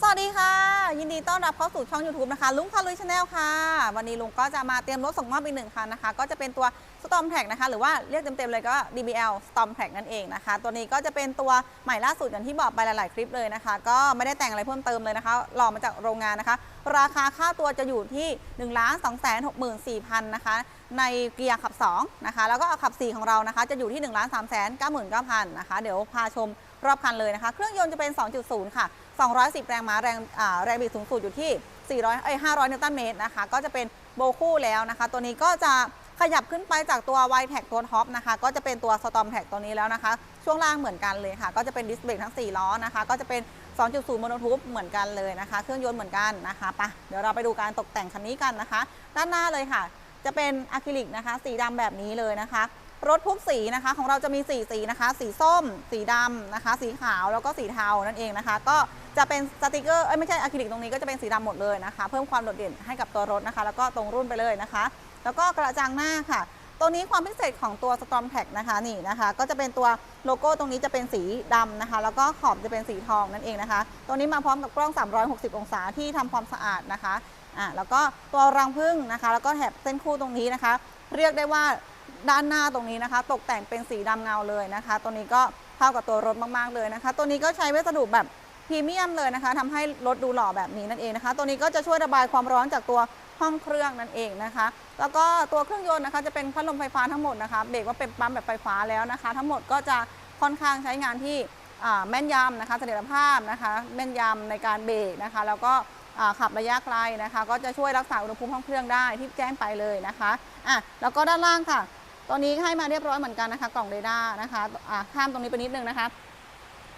สวัสดีค่ะ ยินดีต้อนรับเข้าสู่ช่อง YouTube นะคะ ลุงพาลุยชาแนลค่ะ วันนี้ลุงก็จะมาเตรียมรถส่งมอบอีกหนึ่งคันนะคะ ก็จะเป็นตัว Storm t r a c นะคะ หรือว่าเรียกเต็มๆเลยก็ DBL Storm t r a c นั่นเองนะคะ ตัวนี้ก็จะเป็นตัวใหม่ล่าสุดอย่างที่บอกไปหลายๆคลิปเลยนะคะ ก็ไม่ได้แต่งอะไรเพิ่มเติมเลยนะคะหล่อมาจากโรงงานนะคะ ราคาค่าตัวจะอยู่ที่1 2 6 4 0 0 0นะคะในเกียร์ขับ2นะคะแล้วก็ขับ 4 ของเรานะคะ จะอยู่ที่1 3 9 9 9 0 0 0นะคะเดี๋ยวพาชมรอบคันเลยนะคะ เครื่องยนต์จะเป็น 2.0 ค่ะ 210 แรงม้าแรงแรงบิดสูงสุดอยู่ที่ 400เอ้ย500 นิวตันเมตรนะคะ ก็จะเป็นโบคู่แล้วนะคะ ตัวนี้ก็จะขยับขึ้นไปจากตัว y t e c ตัวท็อปนะคะ ก็จะเป็นตัว Storm t a c ตัวนี้แล้วนะคะ ช่วงล่างเหมือนกันเลยค่ะ ก็จะเป็นดิสเบรกทั้ง 4 ล้อนะคะ ก็จะเป็น 2.0 โมโนทูบเหมือนกันเลยนะคะ เครื่องยนต์เหมือนกันนะคะปะเดี๋ยวเราไปดูการตกแต่งคันนี้กันนะคะ ด้านหน้าเลยค่ะ จะเป็นอะคริลิกนะคะ สีดำแบบนี้เลยนะคะ รถทุกสีนะคะ ของเราจะมี 4 สีนะคะ สีส้ม สีดำนะคะ สีขาวแล้วก็สีเทานั่นเองนะคะ ก็จะเป็นสติกเกอร์เอ้ยไม่ใช่อะคริลิกตรงนี้ก็จะเป็นสีดำหมดเลยนะคะ เพิ่มความโดดเด่นให้กับตัวรถนะคะ แล้วก็ตรงรุ่นไปเลยนะคะ แล้วก็กระจังหน้าค่ะ ตัวนี้ความพิเศษของตัว Storm t a c นะคะนี่นะคะ ก็จะเป็นตัวโลโก้ตรงนี้จะเป็นสีดำนะคะ แล้วก็ขอบจะเป็นสีทองนั่นเองนะคะ ตัวนี้มาพร้อมกับกล้อง 360 องศาที่ทำความสะอาดนะคะอ่าแล้วก็ตัวรังผึ้งนะคะ แล้วก็แถบเส้นคู่ตรงนี้นะคะ เรียกได้ว่า ด้านหน้าตรงนี้นะคะ ตกแต่งเป็นสีดำเงาเลยนะคะ ตัวนี้ก็เข้ากับตัวรถมากๆเลยนะคะ ตัวนี้ก็ใช้วัสดุแบบพรีเมียมเลยนะคะทำให้รถดูหล่อแบบนี้นั่นเองนะคะ ตัวนี้ก็จะช่วยระบายความร้อนจากตัวห้องเครื่องนั่นเองนะคะ แล้วก็ตัวเครื่องยนต์นะคะ จะเป็นพัดลมไฟฟ้าทั้งหมดนะคะ เบรกว่าเป็นปั๊มแบบไฟฟ้าแล้วนะคะ ทั้งหมดก็จะค่อนข้างใช้งานที่แม่นยำนะคะเสถียรภาพนะคะ แม่นยำในการเบรกนะคะ แล้วก็ขับระยะไกลนะคะ ก็จะช่วยรักษาอุณหภูมิห้องเครื่องได้ที่แจ้งไปเลยนะคะอะแล้วก็ด้านล่างค่ะ ตัวนี้ให้มาเรียบร้อยเหมือนกันนะคะกล่องเรดาร์นะคะะข้ามตรงนี้ไปนิดนึงนะคะ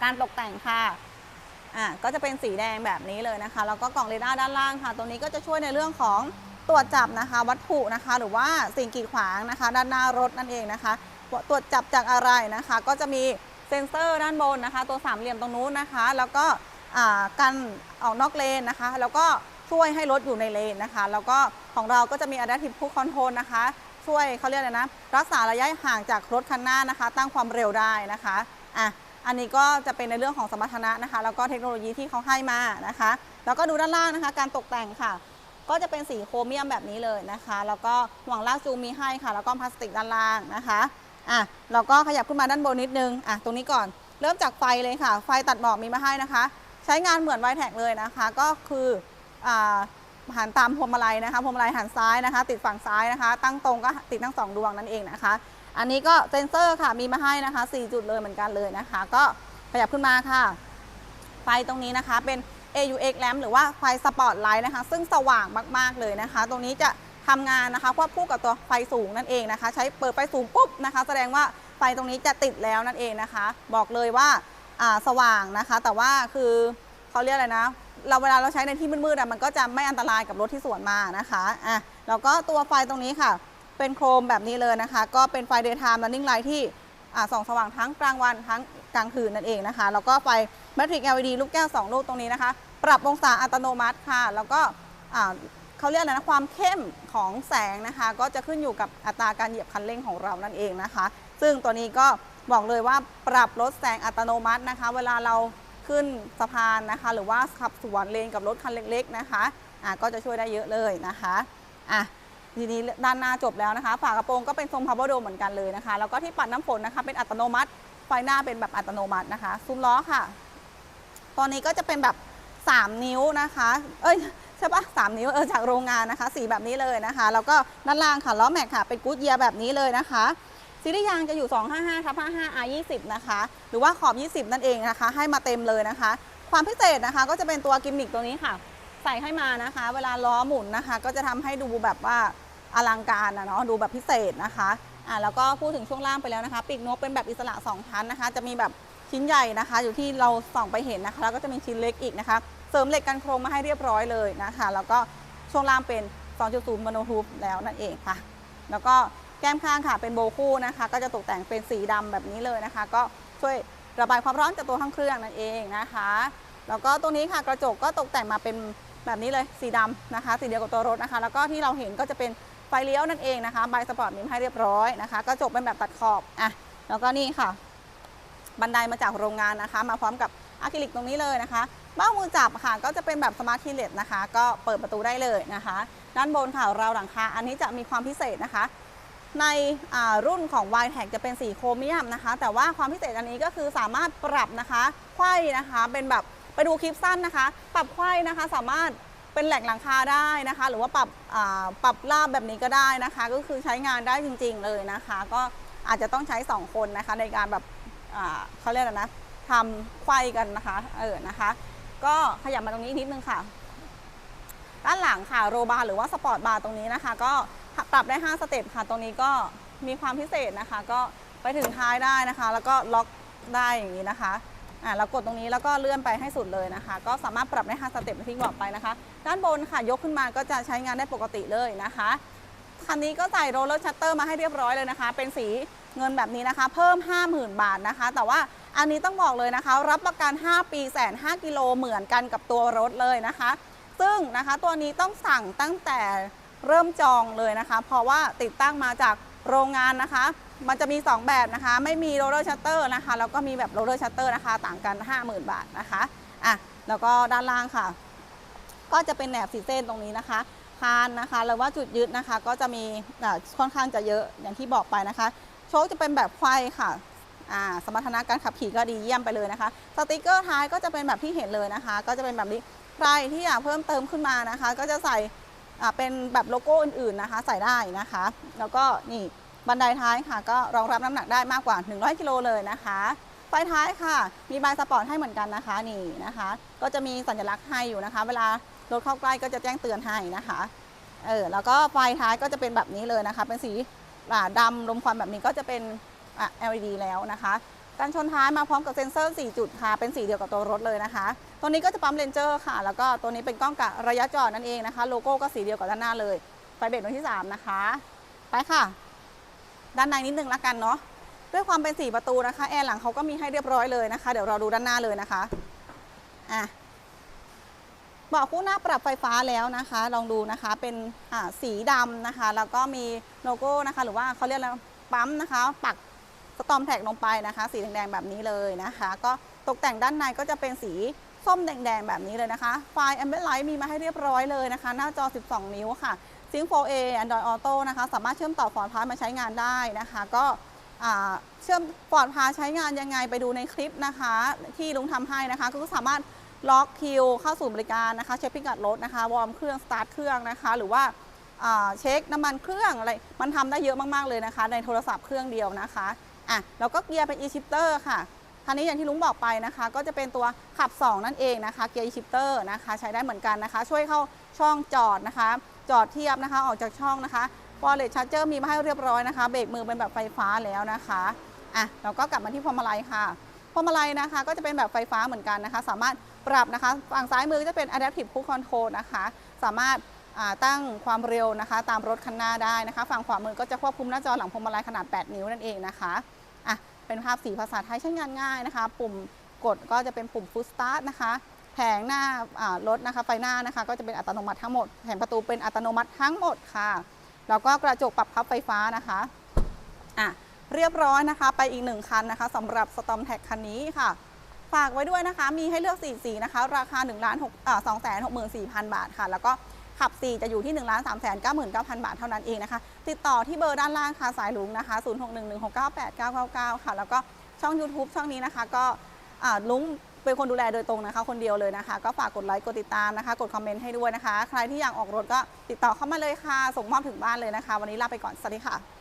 การตกแต่งค่ะอะก็จะเป็นสีแดงแบบนี้เลยนะคะแล้วก็กล่องเรดาร์ด้านล่างค่ะตรงนี้ก็จะช่วยในเรื่องของตรวจจับนะคะวัตถุนะคะ หรือว่าสิ่งกีดขวางนะคะ ด้านหน้ารถนั่นเองนะคะตรวจจับจากอะไรนะคะ ก็จะมีเซ็นเซอร์ด้านบนนะคะ ตัวสามเหลี่ยมตรงนู้นนะคะ แล้วก็อ่ากันออกนอกเลนนะคะ แล้วก็ช่วยให้รถอยู่ในเลนนะคะ แล้วก็ของเราก็จะมี Adaptive Cruise Control นะคะ ช่วยเขาเรียกอะไรนะ รักษาระยะห่างจากรถคันหน้านะคะ ตั้งความเร็วได้นะคะอะอันนี้ก็จะเป็นในเรื่องของสมรรถนะนะคะ แล้วก็เทคโนโลยีที่เขาให้มานะคะ แล้วก็ดูด้านล่างนะคะ การตกแต่งค่ะ ก็จะเป็นสีโครเมียมแบบนี้เลยนะคะ แล้วก็ห่วงลากจูงมีให้ค่ะ แล้วก็พลาสติกด้านล่างนะคะอะเราก็ขยับขึ้นมาด้านบนนิดนึงอะตรงนี้ก่อนเริ่มจากไฟเลยค่ะ ไฟตัดหมอกมีมาให้นะคะ ใช้งานเหมือนไวแท็กเลยนะคะ ก็คืออ่า หันตามพวงมาลัยนะคะพวงมาลัยหันซ้ายนะคะ ติดฝั่งซ้ายนะคะ ตั้งตรงก็ติดทั้งสองดวงนั่นเองนะคะ อันนี้ก็เซนเซอร์ค่ะมีมาให้นะคะ 4 จุดเลยเหมือนกันเลยนะคะ ก็ขยับขึ้นมาค่ะ ไฟตรงนี้นะคะเป็น AUX lamp หรือว่าไฟสปอตไลท์นะคะ ซึ่งสว่างมากๆเลยนะคะ ตรงนี้จะทำงานนะคะควบคู่กับตัวไฟสูงนั่นเองนะคะ ใช้เปิดไฟสูงปุ๊บนะคะ แสดงว่าไฟตรงนี้จะติดแล้วนั่นเองนะคะ บอกเลยว่าสว่างนะคะ แต่ว่าคือเขาเรียกอะไรนะ เราเวลาเราใช้ในที่มืดๆอะมันก็จะไม่อันตรายกับรถที่สวนมานะคะอะแล้วก็ตัวไฟตรงนี้ค่ะ เป็นโครมแบบนี้เลยนะคะ ก็เป็นไฟ daytime running light ที่อ่าส่องสว่างทั้งกลางวันทั้งกลางคืนนั่นเองนะคะ แล้วก็ไฟ Matrix LED ลูกแก้ว 2 ลูกตรงนี้นะคะ ปรับองศาอัตโนมัติค่ะ แล้วก็อ่าเขาเรียกอะไรนะ ความเข้มของแสงนะคะ ก็จะขึ้นอยู่กับอัตราการเหยียบคันเร่งของเรานั่นเองนะคะ ซึ่งตัวนี้ก็บอกเลยว่าปรับลดแสงอัตโนมัตินะคะ เวลาเรา ขึ้นสะพานนะคะ หรือว่าขับสวนเลนกับรถคันเล็กๆนะคะอะก็จะช่วยได้เยอะเลยนะคะอะทีนี้ด้านหน้าจบแล้วนะคะ ฝากระโปรงก็เป็นทรงพาวเวอร์โดเหมือนกันเลยนะคะ แล้วก็ที่ปัดน้ำฝนนะคะเป็นอัตโนมัติ ไฟหน้าเป็นแบบอัตโนมัตินะคะ ซุ้มล้อค่ะ ตอนนี้ก็จะเป็นแบบ 3 นิ้วนะคะ เอ้ยใช่ปะสามนิ้วเออจากโรงงานนะคะ สีแบบนี้เลยนะคะ แล้วก็ด้านล่างค่ะล้อแม็กค่ะ เป็นกู๊ดเยียร์แบบนี้เลยนะคะ ซีรีส์ยางจะอยู่ 255ทับ55 R 20 นะคะ หรือว่าขอบ 20 นั่นเองนะคะ ให้มาเต็มเลยนะคะ ความพิเศษนะคะก็จะเป็นตัวกิมมิคตัวนี้ค่ะ ใส่ให้มานะคะ เวลาล้อหมุนนะคะ ก็จะทำให้ดูแบบว่าอลังการนะเนาะดูแบบพิเศษนะคะอ่าแล้วก็พูดถึงช่วงล่างไปแล้วนะคะปีกนกเป็นแบบอิสระ 2 ชั้นนะคะ จะมีแบบชิ้นใหญ่นะคะ อยู่ที่เราส่องไปเห็นนะคะ แล้วก็จะมีชิ้นเล็กอีกนะคะ เสริมเหล็กกันโครงมาให้เรียบร้อยเลยนะคะ แล้วก็ช่วงล่างเป็น 2.0มโนทูบแล้วนั่นเองค่ะ แล้วก็ แก้มข้างค่ะเป็นโบคู่นะคะ ก็จะตกแต่งเป็นสีดำแบบนี้เลยนะคะ ก็ช่วยระบายความร้อนจากตัวข้างเครื่องนั่นเองนะคะ แล้วก็ตรงนี้ค่ะกระจกก็ตกแต่งมาเป็นแบบนี้เลยสีดำนะคะ สีเดียวกับตัวรถนะคะ แล้วก็ที่เราเห็นก็จะเป็นไฟเลี้ยวนั่นเองนะคะใบสปอร์ตมีให้เรียบร้อยนะคะกระจกเป็นแบบตัดขอบอะแล้วก็นี่ค่ะ บันไดมาจากโรงงานนะคะ มาพร้อมกับอะคริลิกตรงนี้เลยนะคะเบ้ามือจับค่ะก็จะเป็นแบบสมาร์ทคีเลตนะคะ ก็เปิดประตูได้เลยนะคะ ด้านบนค่ะเราหลังคาอันนี้จะมีความพิเศษนะคะ ในรุ่นของ y t e c จะเป็นสีโครเมียมนะคะ แต่ว่าความพิเศษอันนี้ก็คือสามารถปรับนะคะไขว้นะคะเป็นแบบไปดูคลิปสั้นนะคะ ปรับไขว้นะคะสามารถเป็นแหลกหลังคาได้นะคะ หรือว่าปรับปรับราบแบบนี้ก็ได้นะคะ ก็คือใช้งานได้จริง ๆ เลยนะคะ ก็อาจจะต้องใช้ 2 คนนะคะ ในการแบบเขาเรียกอะไรนะทำไขว้กันนะคะเออนะคะ ก็ขยับมาตรงนี้นิดนึงค่ะ ด้านหลังค่ะโรบาร์หรือว่าสปอร์ตบาร์ตรงนี้นะคะ ก็ ปรับได้ 5 สเต็ปค่ะ ตรงนี้ก็มีความพิเศษนะคะ ก็ไปถึงท้ายได้นะคะ แล้วก็ล็อกได้อย่างนี้นะคะอ่าเรากดตรงนี้แล้วก็เลื่อนไปให้สุดเลยนะคะ ก็สามารถปรับได้ 5 สเต็ปที่บอกไปนะคะ ด้านบนค่ะยกขึ้นมาก็จะใช้งานได้ปกติเลยนะคะคันนี้ก็ใส่โรลเลอร์ชัตเตอร์มาให้เรียบร้อยเลยนะคะ เป็นสีเงินแบบนี้นะคะ เพิ่ม 50,000 บาทนะคะ แต่ว่าอันนี้ต้องบอกเลยนะคะ รับประกัน 5 ปีแสน5กิโลเหมือนกันกับตัวรถเลยนะคะ ซึ่งนะคะตัวนี้ต้องสั่งตั้งแต่ เริ่มจองเลยนะคะ เพราะว่าติดตั้งมาจากโรงงานนะคะ มันจะมี 2 แบบนะคะ ไม่มีโรลเลอร์ชัตเตอร์นะคะ แล้วก็มีแบบโรลเลอร์ชัตเตอร์นะคะ ต่างกัน 50,000 บาทนะคะ อะ แล้วก็ด้านล่างค่ะ ก็จะเป็นแหนบสีเส้นตรงนี้นะคะ คานนะคะ หรือว่าจุดยึดนะคะ ก็จะมีค่อนข้างจะเยอะ อย่างที่บอกไปนะคะ โชคจะเป็นแบบไฟค่ะสมรรถนะการขับขี่ก็ดีเยี่ยมไปเลยนะคะ สติกเกอร์ท้ายก็จะเป็นแบบที่เห็นเลยนะคะ ก็จะเป็นแบบนี้ ใครที่อยากเพิ่มเติมขึ้นมานะคะ ก็จะใส่ เป็นแบบโลโก้อื่นๆนะคะใส่ได้นะคะ แล้วก็นี่บันไดท้ายค่ะ ก็รองรับน้ำหนักได้มากกว่า 100 กิโลเลยนะคะไฟท้ายค่ะ มีบายสปอร์ตให้เหมือนกันนะคะนี่นะคะ ก็จะมีสัญลักษณ์ให้อยู่นะคะ เวลารถเข้าใกล้ก็จะแจ้งเตือนให้นะคะเออแล้วก็ไฟท้ายก็จะเป็นแบบนี้เลยนะคะ เป็นสีดำลมควันแบบนี้ก็จะเป็น LED แล้วนะคะ การชนท้ายมาพร้อมกับเซ็นเซอร์ 4 จุดค่ะ เป็นสีเดียวกับตัวรถเลยนะคะ ตัวนี้ก็จะปั๊มเลนเจอร์ค่ะ แล้วก็ตัวนี้เป็นกล้องกะระยะจอดนั่นเองนะคะ โลโก้ก็สีเดียวกับด้านหน้าเลย ไฟเบรกดวงที่ 3 นะคะ ไปค่ะ ด้านในนิดนึงละกันเนาะ ด้วยความเป็น 4 ประตูนะคะ แอร์หลังเขาก็มีให้เรียบร้อยเลยนะคะ เดี๋ยวเราดูด้านหน้าเลยนะคะ อะเบาะคู่หน้าปรับไฟฟ้าแล้วนะคะ ลองดูนะคะ เป็นอ่าสีดำนะคะ แล้วก็มีโลโก้นะคะ หรือว่าเขาเรียกอะไรปั๊มนะคะ ปัก สตอมแท็กลงไปนะคะ สีแดงๆแบบนี้เลยนะคะ ก็ตกแต่งด้านในก็จะเป็นสีส้มแดงๆแบบนี้เลยนะคะ ไฟแอมเบ l ไลท์มีมาให้เรียบร้อยเลยนะคะ หน้าจอ 12 นิ้วค่ะซิง 4A Android Auto นะคะ สามารถเชื่อมต่อฟอร์พามาใช้งานได้นะคะ ก็เชื่อมฟอร์ดพาใช้งานยังไงไปดูในคลิปนะคะ ที่ลุงทำให้นะคะ ก็สามารถล็อกคิวเข้าสู่บริการนะคะ เช็คพิกัดรถนะคะ วอร์มเครื่อง สตาร์ทเครื่องนะคะ หรือว่าอ่าเช็คน้ำมันเครื่องอะไร มันทำได้เยอะมาก ๆ เลยนะคะ ในโทรศัพท์เครื่องเดียวนะคะ อะแล้วก็เกียร์เป็น e-shifter ค่ะคันนี้อย่างที่ลุงบอกไปนะคะ ก็จะเป็นตัวขับ 2 นั่นเองนะคะเกียร์ e-shifter นะคะ ใช้ได้เหมือนกันนะคะ ช่วยเข้าช่องจอดนะคะ จอดเทียบนะคะออกจากช่องนะคะ Wireless Charger มีมาให้เรียบร้อยนะคะเบรกมือเป็นแบบไฟฟ้าแล้วนะคะอะเราก็กลับมาที่พวงมาลัยค่ะพวงมาลัยนะคะ ก็จะเป็นแบบไฟฟ้าเหมือนกันนะคะ สามารถปรับนะคะฝั่งซ้ายมือก็จะเป็น Adaptive Cruise Control นะคะ สามารถตั้งความเร็วนะคะ ตามรถคันหน้าได้นะคะ ฝั่งขวามือก็จะควบคุมหน้าจอหลังพวงมาลัยขนาด 8 นิ้วนั่นเองนะคะ เป็นภาพสีภาษาไทยใช้งานง่ายนะคะ ปุ่มกดก็จะเป็นปุ่ม Full Start นะคะแผงหน้ารถนะคะไฟหน้านะคะ ก็จะเป็นอัตโนมัติทั้งหมดแผงประตูเป็นอัตโนมัติทั้งหมดค่ะแล้วก็กระจกปรับพับไฟฟ้านะคะอะเรียบร้อยนะคะ ไปอีกหนึ่งคันนะคะสำหรับ Storm t a g คันนี้ค่ะ ฝากไว้ด้วยนะคะ มีให้เลือก4สีนะคะ ราคา1ล้าน6อ่า2 6 4 0 0 0 บาทค่ะ แล้วก็ ขับ 4 จะอยู่ที่1ล้าน3 9 9 0 0 0 บาทเท่านั้นเองนะคะ ติดต่อที่เบอร์ด้านล่างค่ะสายลุงนะคะ 0 6 1 1 6 9 8 9 9 9 ค่ะ แล้วก็ช่อง YouTube ช่องนี้นะคะก็ลุงเป็นคนดูแลโดยตรงนะคะ คนเดียวเลยนะคะ ก็ฝากกดไลค์กดติดตามนะคะ กดคอมเมนต์ให้ด้วยนะคะ ใครที่อยากออกรถก็ติดต่อเข้ามาเลยค่ะ ส่งมอบถึงบ้านเลยนะคะ วันนี้ลาไปก่อนสวัสดีค่ะ